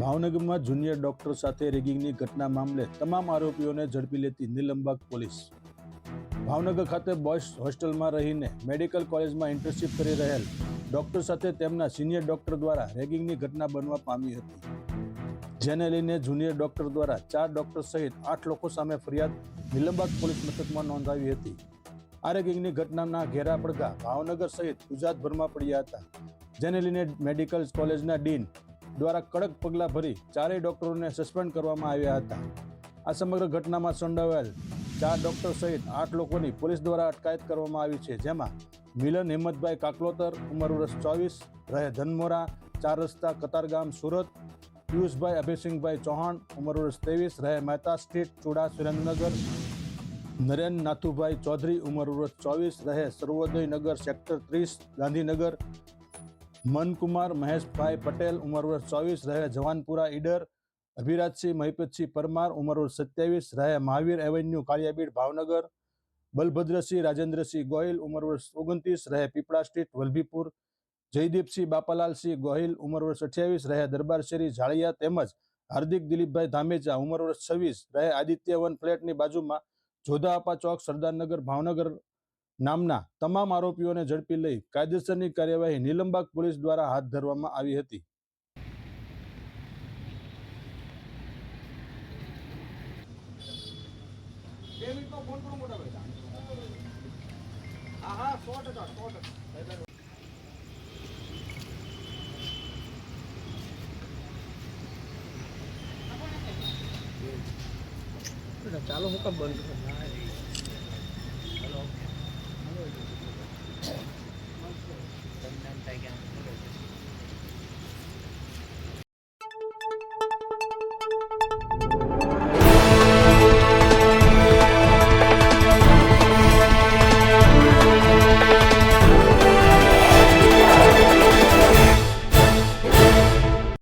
ભાવનગરમાં junior doctor સાથે રેગિંગની ઘટના મામલે તમામ આરોપીઓને ઝડપી લેતી નિલંબાગ પોલીસ. ભાવનગર ખાતે બોયઝ હોસ્ટેલમાં રહીને મેડિકલ કોલેજમાં ઇન્ટર્નશીપ કરી રહેલ ડોક્ટર સાથે તેમના સિનિયર ડોક્ટર દ્વારા રેગિંગની ઘટના બનવા પામી હતી. જેને લઈને જુનિયર ડોક્ટર દ્વારા ચાર ડોક્ટર સહિત આઠ લોકો સામે ફરિયાદ નિલંબાગ પોલીસ મથકમાં નોંધાવી હતી. આ રેગિંગની ઘટનાના ઘેરા પડઘા ભાવનગર સહિત ગુજરાતભરમાં પડ્યા હતા. જેને લઈને મેડિકલ કોલેજના ડીન દ્વારા કડક પગલાં ભરી ચારેય ડોક્ટરોને સસ્પેન્ડ કરવામાં આવ્યા હતા. આ સમગ્ર ઘટનામાં સંડોવાયેલ ચાર ડોક્ટર સહિત આઠ લોકોની પોલીસ દ્વારા અટકાયત કરવામાં આવી છે, જેમાં મિલન હિંમતભાઈ કાકલોતર, ઉંમર વર્ષ ચોવીસ, રહે ધનમોરા, ચાર રસ્તા કતારગામ, સુરત, પિયુષભાઈ અભયસિંહભાઈ ચૌહાણ, ઉંમર વર્ષ ત્રેવીસ, રહે મહેતા સ્ટ્રીટ, ચુડા, સુરેન્દ્રનગર, નરેન નાથુભાઈ ચૌધરી, ઉંમર વર્ષ ચોવીસ, રહે સર્વોદય નગર, સેક્ટર ત્રીસ, ગાંધીનગર મનકુમાર, મહેશભાઈ પટેલ ઉંમર વર્ષ ચોવીસ, રહે જવાનપુરા ઈડર, અભિરાજસિંહ, મહિપતસિંહ પરમાર ઉંમર વર્ષ સત્યાવીસ, રહે મહાવીર એવન્યુ, કાળિયાબીડ, ભાવનગર, બલભદ્રસિંહ, રાજેન્દ્રસિંહ ગોહિલ ઉંમર વર્ષ ઓગણત્રીસ, રહે પીપળા સ્ટ્રીટ, વલભીપુર, જયદીપસિંહ બાપાલાલસિંહ ગોહિલ ઉંમર વર્ષ અઠ્યાવીસ રહે દરબાર શેરી ઝાળિયા તેમજ હાર્દિક દિલીપભાઈ ધામેચા ઉંમર વર્ષ છવ્વીસ, રહે આદિત્યવન ફ્લેટની બાજુમાં જોધાપા ચોક, સરદારનગર, ભાવનગર નામના તમામ આરોપીઓને ઝડપી લઈ કાયદેસરની કાર્યવાહી નીલમબાગ પોલીસ દ્વારા હાથ ધરવામાં આવી હતી. ચાલો હું કામ બંધ કરું?